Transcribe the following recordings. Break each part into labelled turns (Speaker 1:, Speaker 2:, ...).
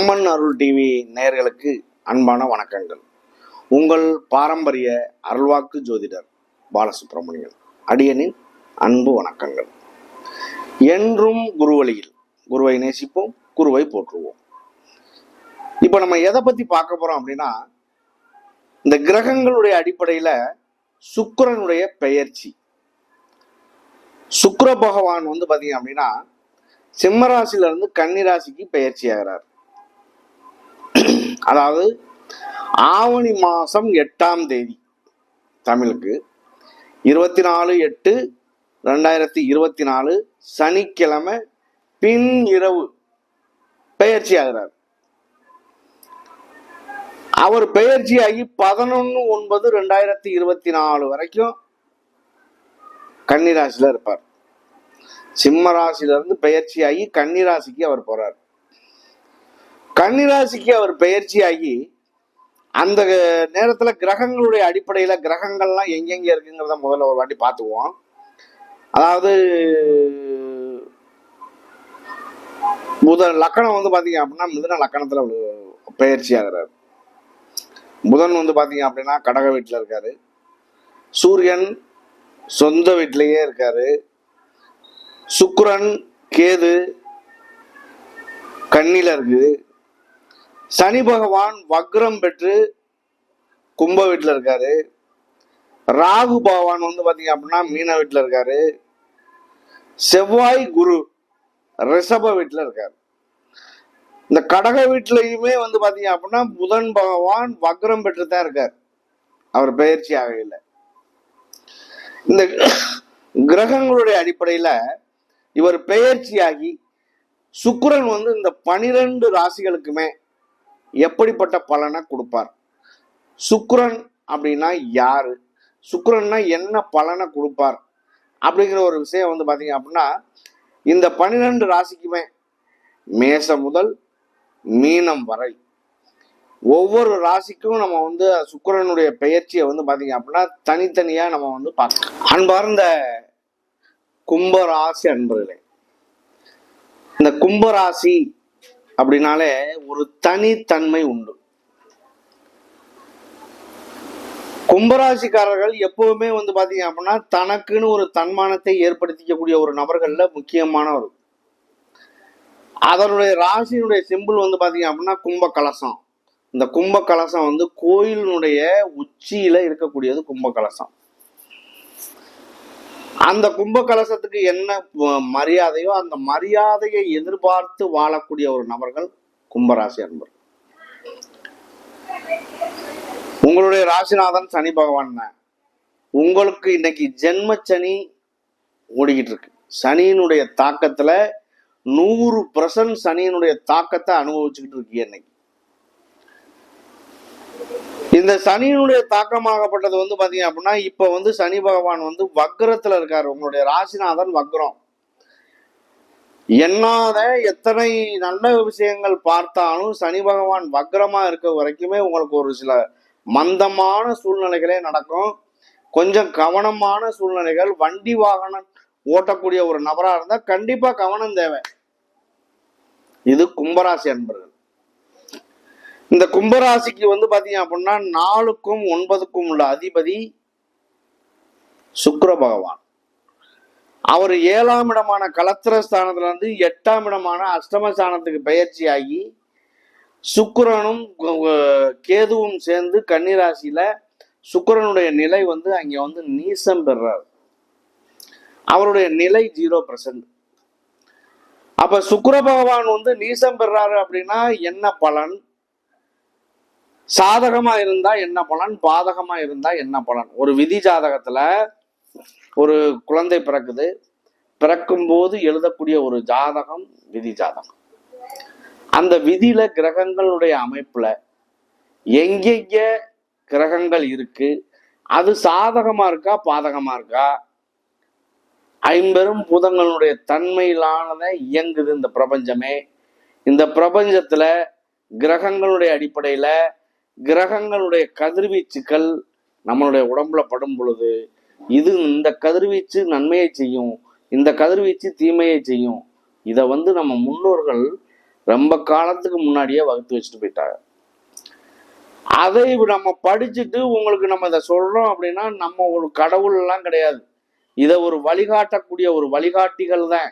Speaker 1: அம்மன் அருள் TV நேயர்களுக்கு அன்பான வணக்கங்கள். உங்கள் பாரம்பரிய அருள்வாக்கு ஜோதிடர் பாலசுப்ரமணியன் அடியனின் அன்பு வணக்கங்கள். என்றும் குருவழியில் குருவை நேசிப்போம் குருவை போற்றுவோம். இப்போ நம்ம எதை பத்தி பார்க்க போறோம் அப்படின்னா இந்த கிரகங்களுடைய அடிப்படையில சுக்கரனுடைய பெயர்ச்சி. சுக்கர பகவான் வந்து பாத்தீங்க அப்படின்னா சிம்ம இருந்து கன்னி ராசிக்கு பெயர்ச்சி ஆகிறார். அதாவது ஆவணி மாதம் எட்டாம் தேதி தமிழுக்கு. இருபத்தி நாலு எட்டு ரெண்டாயிரத்தி இருபத்தி நாலு சனிக்கிழமை பின் இரவு பெயர்ச்சி ஆகிறார். அவர் பெயர்ச்சியாகி பதினொன்று ஒன்பது ரெண்டாயிரத்தி இருபத்தி நாலு வரைக்கும் கன்னிராசியில் இருப்பார். சிம்ம ராசியிலிருந்து பெயர்ச்சியாகி கன்னிராசிக்கு அவர் போறார். கன்னிராசிக்கு அவர் பெயர்ச்சியாகி அந்த நேரத்துல கிரகங்களுடைய அடிப்படையில கிரகங்கள்லாம் எங்கெங்க இருக்குங்கிறத முதல்ல ஒரு வாட்டி பார்த்துக்குவோம். அதாவது புதன் லக்கணம் வந்து பாத்தீங்க அப்படின்னா மிதன லக்கணத்துல பயிற்சி பெயர்ச்சி ஆகிறார் புதன் வந்து பாத்தீங்க அப்படின்னா கடக வீட்டில் இருக்காரு. சூரியன் சொந்த வீட்டிலேயே இருக்காரு. சுக்குரன் கேது கண்ணில இருக்குது. சனி பகவான் வக்ரம் பெற்று கும்ப வீட்டில் இருக்காரு. ராகு பகவான் வந்து பார்த்தீங்க அப்படின்னா மீன வீட்டில் இருக்காரு. செவ்வாய் குரு ரிஷப வீட்டில் இருக்காரு. இந்த கடக வீட்லையுமே வந்து பார்த்தீங்க அப்படின்னா புதன் பகவான் வக்ரம் பெற்று தான் இருக்கார். அவர் பயிற்சி ஆகையில் இந்த கிரகங்களுடைய அடிப்படையில் இவர் பெயர்ச்சியாகி சுக்கரன் வந்து இந்த பனிரெண்டு ராசிகளுக்குமே எப்படிப்பட்ட பலனை கொடுப்பார்? சுக்ரன் அப்படின்னா யாரு? சுக்ரன்னா என்ன பலனை கொடுப்பார்? அப்படிங்கிற ஒரு விஷயம் வந்து பார்த்தீங்க அப்படின்னா இந்த பன்னிரெண்டு ராசிக்குமே மேசம் முதல் மீனம் வரை ஒவ்வொரு ராசிக்கும் நம்ம வந்து சுக்கரனுடைய பெயர்ச்சியை வந்து பார்த்தீங்க அப்படின்னா தனித்தனியாக நம்ம வந்து பார்க்கலாம். அன்பார்ந்த கும்பராசி அன்பர்களே இந்த கும்பராசி அப்படின்னாலே ஒரு தனித்தன்மை உண்டு. கும்பராசிக்காரர்கள் எப்பவுமே வந்து பாத்தீங்க அப்படின்னா தனக்குன்னு ஒரு தன்மானத்தை ஏற்படுத்திக்கக்கூடிய ஒரு நபர்கள்ல முக்கியமானவர் அதனுடைய ராசியினுடைய சிம்பிள் வந்து பாத்தீங்க அப்படின்னா கும்ப கலசம் இந்த கும்ப கலசம் வந்து கோயிலினுடைய உச்சியில இருக்கக்கூடியது கும்ப கலசம் அந்த கும்ப கலசத்துக்கு என்ன மரியாதையோ அந்த மரியாதையை எதிர்பார்த்து வாழக்கூடிய ஒரு நபர்கள் கும்பராசி அன்பர் உங்களுடைய ராசிநாதன் சனி பகவான் உங்களுக்கு இன்னைக்கு ஜென்ம சனி ஓடிக்கிட்டு இருக்கு. சனியினுடைய தாக்கத்துல நூறு பர்சன்ட் சனியினுடைய தாக்கத்தை அனுபவிச்சுக்கிட்டு இருக்கீங்க இன்னைக்கு. இந்த சனியினுடைய தாக்கமாகப்பட்டது வந்து பாத்தீங்க அப்படின்னா இப்ப வந்து சனி பகவான் வந்து வக்ரத்துல இருக்காரு. உங்களுடைய ராசிநாதன் வக்ரம். எண்ணாத எத்தனை நல்ல விஷயங்கள் பார்த்தாலும் சனி பகவான் வக்ரமா இருக்க வரைக்குமே உங்களுக்கு ஒரு சில மந்தமான சூழ்நிலைகளே நடக்கும். கொஞ்சம் கவனமான சூழ்நிலைகள் வண்டி வாகனம் ஓட்டக்கூடிய ஒரு நபரா இருந்தா கண்டிப்பா கவனம் தேவை. இது கும்பராசி அன்பர்கள். இந்த கும்பராசிக்கு வந்து பாத்தீங்க அப்படின்னா நாலுக்கும் ஒன்பதுக்கும் உள்ள அதிபதி சுக்கர பகவான். அவர் ஏழாம் இடமான கலத்திர ஸ்தானத்துல இருந்து எட்டாம் இடமான அஷ்டம ஸ்தானத்துக்கு பயிற்சி ஆகி சுக்கரனும் கேதுவும் சேர்ந்து கன்னிராசியில சுக்கரனுடைய நிலை வந்து அங்க வந்து நீசம் பெறார். அவருடைய நிலை ஜீரோ பர்சன்ட் அப்ப சுக்கர பகவான் வந்து நீசம் பெறாரு அப்படின்னா என்ன பலன்? சாதகமா இருந்தா என்ன பலன்? பாதகமா இருந்தா என்ன பலன்? ஒரு விதி ஜாதகத்துல ஒரு குழந்தை பிறக்குது. பிறக்கும் போது எழுதக்கூடிய ஒரு ஜாதகம் விதி ஜாதகம். அந்த விதியில கிரகங்களுடைய அமைப்புல எங்கெங்க கிரகங்கள் இருக்கு? அது சாதகமா இருக்கா? பாதகமா இருக்கா? ஐம்பெரும் பூதங்களுடைய தன்மையிலானத இயங்குது இந்த பிரபஞ்சமே. இந்த பிரபஞ்சத்துல கிரகங்களுடைய அடிப்படையில கிரகங்களுடைய கதிர்வீச்சுக்கள் நம்மளுடைய உடம்புல படும் பொழுது இது இந்த கதிர்வீச்சு நன்மையை செய்யும் இந்த கதிர்வீச்சு தீமையை செய்யும். இதை வந்து நம்ம முன்னோர்கள் ரொம்ப காலத்துக்கு முன்னாடியே வகுத்து வச்சுட்டு போயிட்டாங்க. அதை நம்ம படிச்சுட்டு உங்களுக்கு நம்ம இதை சொல்றோம் அப்படின்னா நம்ம ஒரு கடவுள் எல்லாம் கிடையாது. இதை ஒரு வழிகாட்டக்கூடிய ஒரு வழிகாட்டிகள் தான்.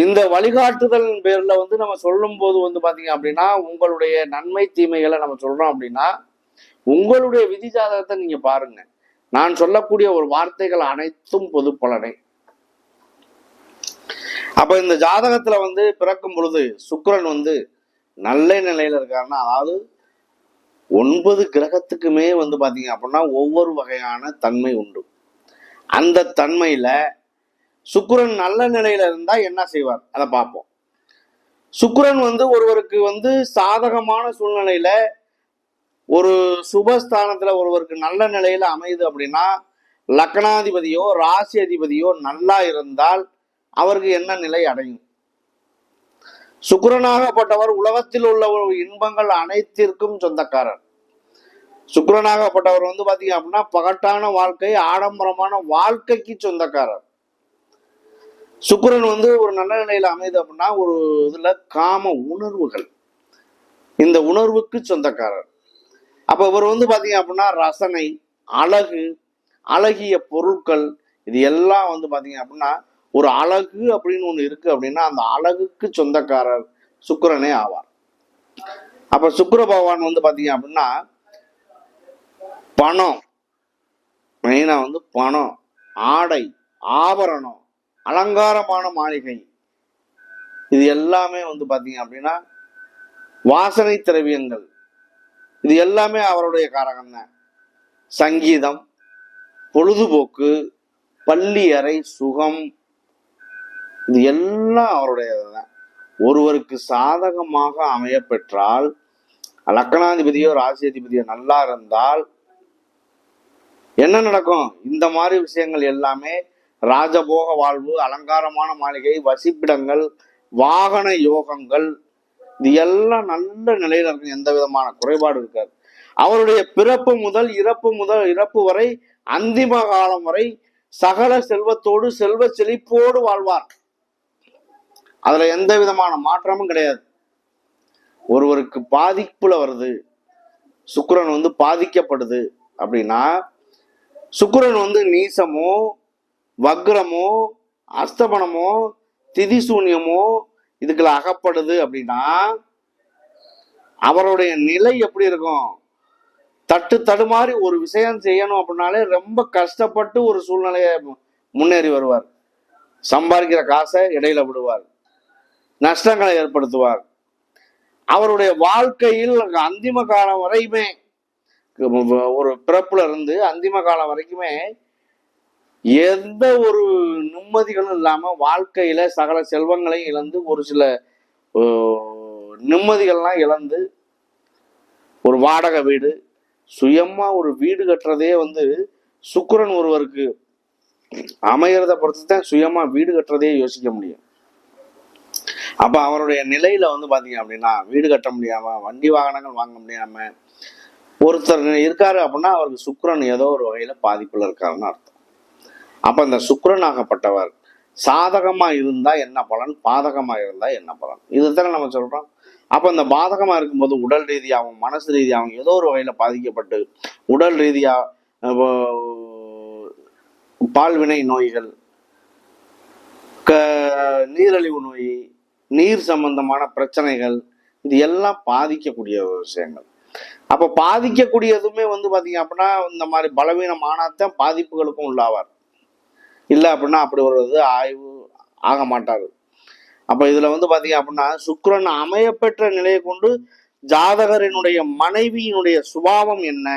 Speaker 1: இந்த வழிகாட்டுதல் பேர்ல வந்து நம்ம சொல்லும் போது வந்து பாத்தீங்க அப்படின்னா உங்களுடைய நன்மை தீமைகளை நம்ம சொல்றோம் அப்படின்னா உங்களுடைய விதி ஜாதகத்தை நீங்க பாருங்க. நான் சொல்லக்கூடிய ஒரு வார்த்தைகள் அனைத்தும் பொது பலனை. அப்ப இந்த ஜாதகத்துல வந்து பிறக்கும் பொழுது சுக்கரன் வந்து நல்ல நிலையில இருக்காருன்னா அதாவது ஒன்பது கிரகத்துக்குமே வந்து பாத்தீங்க அப்படின்னா ஒவ்வொரு வகையான தன்மை உண்டு. அந்த தன்மையில சுக்கரன் நல்ல நிலையில இருந்தா என்ன செய்வார்? அதை பார்ப்போம். சுக்கரன் வந்து ஒருவருக்கு வந்து சாதகமான சூழ்நிலையில ஒரு சுபஸ்தானத்துல ஒருவருக்கு நல்ல நிலையில அமையுது அப்படின்னா லக்னாதிபதியோ ராசி அதிபதியோ நல்லா இருந்தால் அவருக்கு என்ன நிலை அடையும்? சுக்கரனாகப்பட்டவர் உலகத்தில் உள்ள ஒரு இன்பங்கள் அனைத்திற்கும் சொந்தக்காரர். சுக்கரனாகப்பட்டவர் வந்து பாத்தீங்க அப்படின்னா பகட்டான வாழ்க்கை ஆடம்பரமான வாழ்க்கைக்கு சொந்தக்காரர். சுக்கிரன் வந்து ஒரு நல்ல நிலையில் அமையுது அப்படின்னா ஒரு இதில் காம உணர்வுகள். இந்த உணர்வுக்கு சொந்தக்காரர். அப்போ இவர் வந்து பார்த்தீங்க அப்படின்னா ரசனை அழகு அழகிய பொருட்கள் இது எல்லாம் வந்து பார்த்தீங்க அப்படின்னா ஒரு அழகு அப்படின்னு ஒன்று இருக்கு அப்படின்னா அந்த அழகுக்கு சொந்தக்காரர் சுக்கிரனே ஆவார். அப்போ சுக்கர பகவான் வந்து பார்த்தீங்க அப்படின்னா பணம் மெயினாக வந்து பணம் ஆடை ஆபரணம் அலங்காரமான மாளிகை. இது எல்லாமே வந்து பார்த்தீங்க அப்படின்னா வாசனை திரவியங்கள். இது எல்லாமே அவருடைய காரகம் தான். சங்கீதம் பொழுதுபோக்கு பள்ளி அறை சுகம். இது எல்லாம் அவருடையதுதான் ஒருவருக்கு சாதகமாக அமைய பெற்றால் லக்கணாதிபதியோ ராசியாதிபதியோ நல்லா இருந்தால் என்ன நடக்கும்? இந்த மாதிரி விஷயங்கள் எல்லாமே ராஜபோக வாழ்வு அலங்காரமான மாளிகை வசிப்பிடங்கள் வாகன யோகங்கள் இது எல்லாம் நல்ல நிலையில இருக்கும் எந்த விதமான குறைபாடு இருக்காது. அவருடைய பிறப்பு முதல் இறப்பு முதல் இறப்பு வரை அந்திம காலம் வரை சகல செல்வத்தோடு செல்வ செழிப்போடு வாழ்வார். அதுல எந்த விதமான மாற்றமும் கிடையாது. ஒருவருக்கு பாதிப்புல வருது சுக்கரன் வந்து பாதிக்கப்படுது அப்படின்னா சுக்கரன் வந்து நீசமோ வக்ரமோ அஸ்தமனமோ திதிசூன்யமோ இதுக்குள்ள அகப்படுது அப்படின்னா அவருடைய நிலை எப்படி இருக்கும்? தட்டு தடுமாறி ஒரு விஷயம் செய்யணும் அப்படின்னாலே ரொம்ப கஷ்டப்பட்டு ஒரு சூழ்நிலையை முன்னேறி வருவார். சம்பாதிக்கிற காசை இடையில விடுவார். நஷ்டங்களை ஏற்படுத்துவார். அவருடைய வாழ்க்கையில் அந்திம காலம் வரையுமே ஒரு பிறப்புல இருந்து அந்திம காலம் வரைக்குமே எந்த ஒரு நிம்மதிகளும் இல்லாம வாழ்க்கையில சகல செல்வங்களையும் இழந்து ஒரு சில நிம்மதிகள்லாம் இழந்து ஒரு வாடகை வீடு சுயமா ஒரு வீடு கட்டுறதே வந்து சுக்கரன் ஒருவருக்கு அமையறத பொறுத்து தான் சுயமா வீடு கட்டுறதே யோசிக்க முடியும். அப்ப அவருடைய நிலையில வந்து பாத்தீங்க அப்படின்னா வீடு கட்ட முடியாம வண்டி வாகனங்கள் வாங்க முடியாம ஒருத்தர் இருக்காரு அப்படின்னா அவருக்கு சுக்கரன் ஏதோ ஒரு வகையில பாதிப்புல இருக்காருன்னு அர்த்தம். அப்போ இந்த சுக்கரனாகப்பட்டவர் சாதகமாக இருந்தால் என்ன பலன்? பாதகமாக இருந்தால் என்ன பலன்? இதுதானே நம்ம சொல்கிறோம் அப்போ இந்த பாதகமாக இருக்கும்போது உடல் ரீதியாகவும் மனசு ரீதியாகவும் ஏதோ ஒரு வகையில் பாதிக்கப்பட்டு உடல் ரீதியாக பால்வினை நோய்கள் க நீரழிவு நோய் நீர் சம்பந்தமான பிரச்சனைகள் இது எல்லாம் பாதிக்கக்கூடிய ஒரு விஷயங்கள். அப்போ பாதிக்கக்கூடியதுமே வந்து பார்த்தீங்க அப்படின்னா இந்த மாதிரி பலவீனமானத்தான் பாதிப்புகளுக்கும் உள்ளாவார். இல்லை அப்படின்னா அப்படி ஒரு இது ஆய்வு ஆக மாட்டார் அப்போ இதில் வந்து பார்த்தீங்க அப்படின்னா சுக்கரன் அமையப்பெற்ற நிலையை கொண்டு ஜாதகரினுடைய மனைவியினுடைய சுபாவம் என்ன?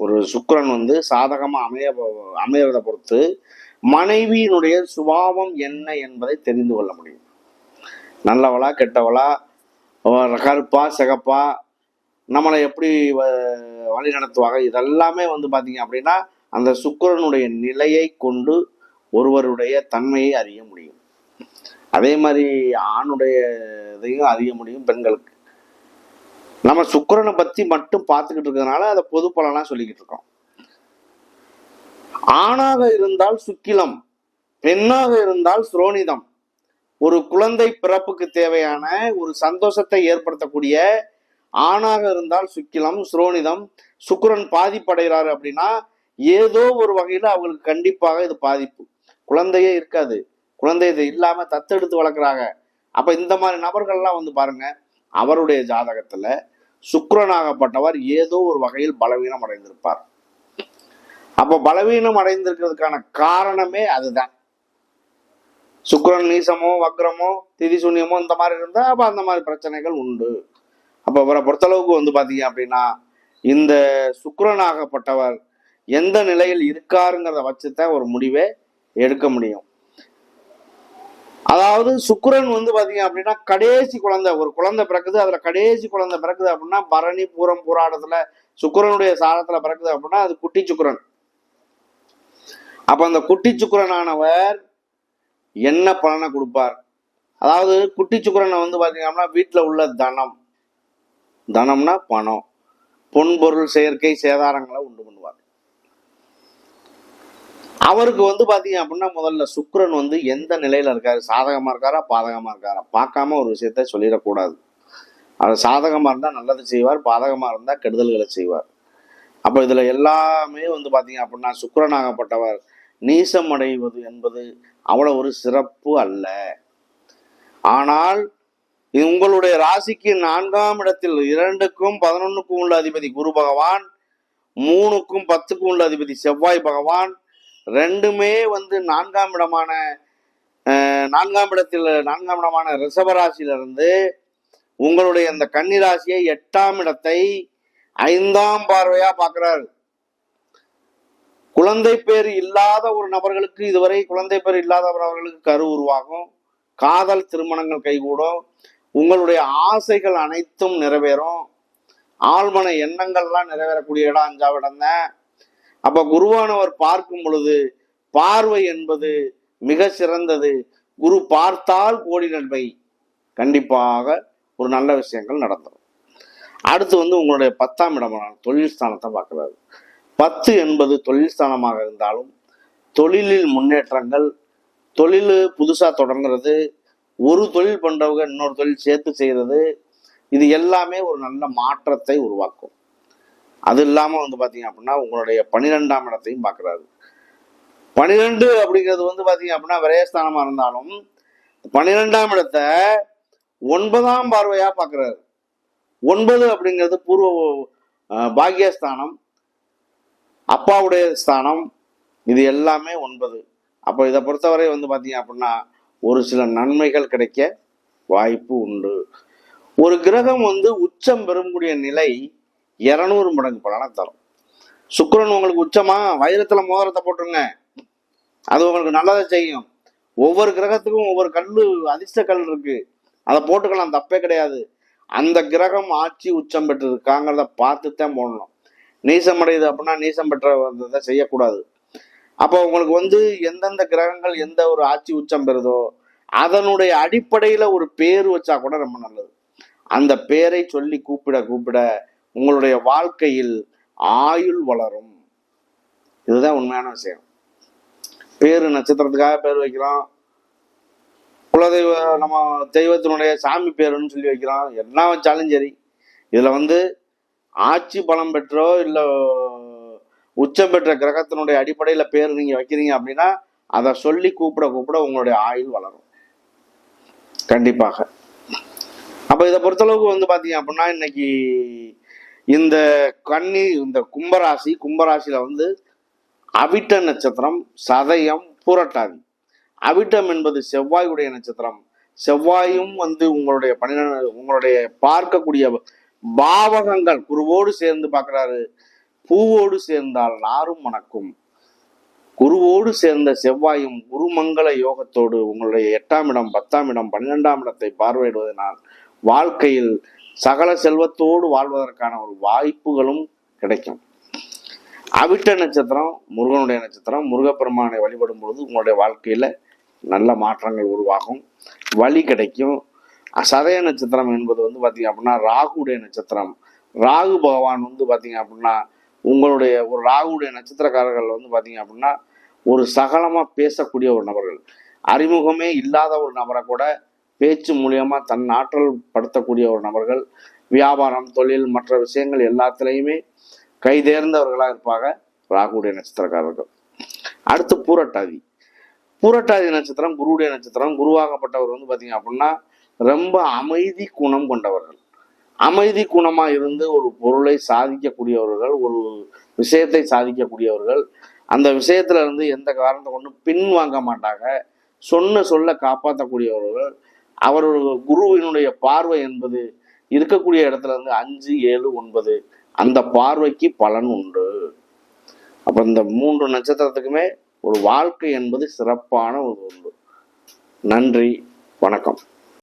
Speaker 1: ஒரு சுக்கரன் வந்து சாதகமாக அமைய அமையறதை பொறுத்து மனைவியினுடைய சுபாவம் என்ன என்பதை தெரிந்து கொள்ள முடியும். நல்லவளா கெட்டவளா கருப்பா சிகப்பா நம்மளை எப்படி வழி நடத்துவாங்க இதெல்லாமே வந்து பார்த்தீங்க அப்படின்னா அந்த சுக்கரனுடைய நிலையை கொண்டு ஒருவருடைய தன்மையை அறிய முடியும். அதே மாதிரி ஆணுடைய இதையும் அறிய முடியும் பெண்களுக்கு. நம்ம சுக்கரனை பத்தி மட்டும் பார்த்துக்கிட்டு இருக்கிறதுனால அதை பொது பலனா சொல்லிக்கிட்டு இருக்கோம். ஆணாக இருந்தால் சுக்கிலம் பெண்ணாக இருந்தால் சுரோனிதம். ஒரு குழந்தை பிறப்புக்கு தேவையான ஒரு சந்தோஷத்தை ஏற்படுத்தக்கூடிய ஆணாக இருந்தால் சுக்கிலம் சுரோனிதம். சுக்கரன் பாதிப்படைகிறார் அப்படின்னா ஏதோ ஒரு வகையில் அவங்களுக்கு கண்டிப்பாக இது பாதிப்பு. குழந்தையே இருக்காது. குழந்தை இது இல்லாமல் தத்தெடுத்து வளர்க்குறாங்க. அப்போ இந்த மாதிரி நபர்கள்லாம் வந்து பாருங்க அவருடைய ஜாதகத்தில் சுக்கரனாகப்பட்டவர் ஏதோ ஒரு வகையில் பலவீனம் அடைந்திருப்பார். அப்போ பலவீனம் அடைந்திருக்கிறதுக்கான காரணமே அதுதான். சுக்கரன் நீசமோ வக்ரமோ திதி சூன்யமோ இந்த மாதிரி இருந்தால் அப்போ அந்த மாதிரி பிரச்சனைகள் உண்டு. அப்போ இவரை பொறுத்தளவுக்கு வந்து பார்த்தீங்க அப்படின்னா இந்த சுக்கிரனாகப்பட்டவர் எந்த நிலையில் இருக்காருங்கிறத வச்சுதான் ஒரு முடிவே எடுக்க முடியும். அதாவது சுக்கரன் வந்து பாத்தீங்க அப்படின்னா கடைசி குழந்தை ஒரு குழந்தை பிறக்குது அதுல கடைசி குழந்தை பிறக்குது அப்படின்னா பரணி பூரம் பூராடத்துல சுக்கரனுடைய சாரத்துல பிறக்குது அப்படின்னா அது குட்டி சுக்கிரன். அப்ப அந்த குட்டி சுக்கிரனானவர் என்ன பலனை கொடுப்பார்? அதாவது குட்டி சுக்கிரனை வந்து பாத்தீங்க அப்படின்னா வீட்டுல உள்ள தனம். தனம்னா பணம். பொன்பொருள் செயற்கை சேதாரங்களை உண்டு பண்ணுவார். அவருக்கு வந்து பாத்தீங்க அப்படின்னா முதல்ல சுக்ரன் வந்து எந்த நிலையில இருக்காரு? சாதகமா இருக்காரா? பாதகமா இருக்காரா? பார்க்காம ஒரு விஷயத்த சொல்லிடக்கூடாது. அவர் சாதகமா இருந்தா நல்லது செய்வார் பாதகமா இருந்தா கெடுதல்களை செய்வார். அப்ப இதுல எல்லாமே வந்து பாத்தீங்க அப்படின்னா சுக்கிரனாகப்பட்டவர் நீசம் அடைவது என்பது அவ்வளவு ஒரு சிறப்பு அல்ல. ஆனால் இது உங்களுடைய ராசிக்கு நான்காம் இடத்தில் இரண்டுக்கும் பதினொன்னுக்கும் உள்ள அதிபதி குரு பகவான் மூணுக்கும் பத்துக்கும் உள்ள அதிபதி செவ்வாய் பகவான் ரெண்டுமே வந்து நான்காம் இடமான நான்காம் இடத்தில் நான்காம் இடமான ரிஷபராசியிலிருந்து உங்களுடைய அந்த கன்னிராசியை எட்டாம் இடத்தை ஐந்தாம் பார்வையா பார்க்கிறார். குழந்தை பேர் இல்லாத ஒரு நபர்களுக்கு இதுவரை குழந்தை பேர் இல்லாத நபர்களுக்கு கரு உருவாகும். காதல் திருமணங்கள் கைகூடும். உங்களுடைய ஆசைகள் அனைத்தும் நிறைவேறும். ஆழ்மன எண்ணங்கள்லாம் நிறைவேறக்கூடிய இடம் அஞ்சாவிடம் தான் அப்ப குருவானவர் பார்க்கும் பொழுது பார்வை என்பது மிக சிறந்தது. குரு பார்த்தால் கோடி நன்மை. கண்டிப்பாக ஒரு நல்ல விஷயங்கள் நடந்துடும் அடுத்து வந்து உங்களுடைய பத்தாம் இடமான தொழில் ஸ்தானத்தை பார்க்கிறாரு. பத்து என்பது தொழில் ஸ்தானமாக இருந்தாலும் தொழிலில் முன்னேற்றங்கள் தொழில் புதுசா தொடங்குறது ஒரு தொழில் பண்றவங்க இன்னொரு தொழில் சேர்த்து செய்கிறது இது எல்லாமே ஒரு நல்ல மாற்றத்தை உருவாக்கும். அது இல்லாமல் வந்து பார்த்தீங்க அப்படின்னா உங்களுடைய பன்னிரெண்டாம் இடத்தையும் பார்க்குறாரு பனிரெண்டு அப்படிங்கிறது வந்து பார்த்தீங்க அப்படின்னா விரயஸ்தானமாக இருந்தாலும் பன்னிரெண்டாம் இடத்தை ஒன்பதாம் பார்வையாக பார்க்குறாரு ஒன்பது அப்படிங்கிறது பூர்வ அஹ், பாக்கியஸ்தானம் அப்பாவுடைய ஸ்தானம் இது எல்லாமே ஒன்பது. அப்போ இதை பொறுத்தவரை வந்து பார்த்தீங்க அப்படின்னா ஒரு சில நன்மைகள் கிடைக்க வாய்ப்பு உண்டு. ஒரு கிரகம் வந்து உச்சம் பெறக்கூடிய நிலை இரநூறு மடங்கு பலனை தரும். சுக்கரன் உங்களுக்கு உச்சமா? வைரத்துல மோதிரத்தை போட்டுருங்க. அது உங்களுக்கு நல்லதை செய்யும். ஒவ்வொரு கிரகத்துக்கும் ஒவ்வொரு கல் அதிர்ஷ்ட கல் இருக்கு. அதை போட்டுக்கலாம் தப்பே கிடையாது. அந்த கிரகம் ஆட்சி உச்சம் பெற்றிருக்காங்கிறத பார்த்து தான் போடணும். நீசம் அடையுது அப்படின்னா நீசம் பெற்றதை செய்யக்கூடாது. அப்போ உங்களுக்கு வந்து எந்தெந்த கிரகங்கள் எந்த ஒரு ஆட்சி உச்சம் பெறுதோ அதனுடைய அடிப்படையில் ஒரு பேர் வச்சா கூட ரொம்ப நல்லது. அந்த பேரை சொல்லி கூப்பிட கூப்பிட உங்களுடைய வாழ்க்கையில் ஆயுள் வளரும். இதுதான் உண்மையான விஷயம். பேரு நட்சத்திரத்துக்காக பேர் வைக்கிறோம். குலதெய்வ நம்ம தெய்வத்தினுடைய சாமி பேருன்னு சொல்லி வைக்கிறோம். என்ன வச்சாலும் சரி. இதில் வந்து ஆட்சி பலம் பெற்றோ இல்லை உச்சம் பெற்ற கிரகத்தினுடைய அடிப்படையில் பேர் நீங்கள் வைக்கிறீங்க அப்படின்னா அதை சொல்லி கூப்பிட கூப்பிட உங்களுடைய ஆயுள் வளரும். கண்டிப்பாக. அப்போ இதை பொறுத்தளவுக்கு வந்து பார்த்தீங்க அப்படின்னா இன்னைக்கு இந்த கன்னி இந்த கும்பராசி கும்பராசியில வந்து அவிட்ட நட்சத்திரம் சதயம் பூரட்டாதி. அவிட்டம் என்பது செவ்வாயுடைய நட்சத்திரம். செவ்வாயும் வந்து உங்களுடைய பன்னிரெண்டு உங்களுடைய பார்க்கக்கூடிய பாவகங்கள் குருவோடு சேர்ந்து பார்க்கிறாரு. பூவோடு சேர்ந்தால் நாரும் மணக்கும். குருவோடு சேர்ந்த செவ்வாயும் குருமங்கள யோகத்தோடு உங்களுடைய எட்டாம் இடம் பத்தாம் இடம் பன்னிரெண்டாம் இடத்தை பார்வையிடுவதனால் வாழ்க்கையில் சகல செல்வத்தோடு வாழ்வதற்கான ஒரு வாய்ப்புகளும் கிடைக்கும். அவிட்ட நட்சத்திரம் முருகனுடைய நட்சத்திரம் முருகப்பெருமானை வழிபடும் பொழுது உங்களுடைய வாழ்க்கையில நல்ல மாற்றங்கள் உருவாகும். வழி கிடைக்கும். சதய நட்சத்திரம் என்பது வந்து பார்த்திங்க அப்படின்னா ராகுடைய நட்சத்திரம். ராகு பகவான் வந்து பார்த்திங்க அப்படின்னா உங்களுடைய ஒரு ராகுடைய நட்சத்திரக்காரர்கள் வந்து பார்த்திங்க அப்படின்னா ஒரு சகலமாக பேசக்கூடிய ஒரு நபர்கள். அறிமுகமே இல்லாத ஒரு நபரை கூட பேச்சு மூலியமா தன் ஆற்றல் படுத்தக்கூடிய ஒரு நபர்கள் வியாபாரம் தொழில் மற்ற விஷயங்கள் எல்லாத்துலேயுமே கைதேர்ந்தவர்களாக இருப்பாங்க ராகுடைய நட்சத்திரக்காரர்கள். அடுத்து பூரட்டாதி. பூரட்டாதி நட்சத்திரம் குருவுடைய நட்சத்திரம் குருவாகப்பட்டவர் வந்து பார்த்தீங்க அப்படின்னா ரொம்ப அமைதி குணம் கொண்டவர்கள். அமைதி குணமாக இருந்து ஒரு பொருளை சாதிக்கக்கூடியவர்கள் ஒரு விஷயத்தை சாதிக்கக்கூடியவர்கள். அந்த விஷயத்துல இருந்து எந்த காரணத்தை ஒன்றும் பின்வாங்க மாட்டாங்க. சொன்ன சொல்ல காப்பாற்றக்கூடியவர்கள் அவரோட குருவினுடைய பார்வை என்பது இருக்கக்கூடிய இடத்துல இருந்து அஞ்சு ஏழு ஒன்பது. அந்த பார்வைக்கு பலன் உண்டு. அப்ப இந்த மூன்று நட்சத்திரத்துக்குமே ஒரு வாழ்க்கை என்பது சிறப்பான ஒரு உண்டு நன்றி வணக்கம்.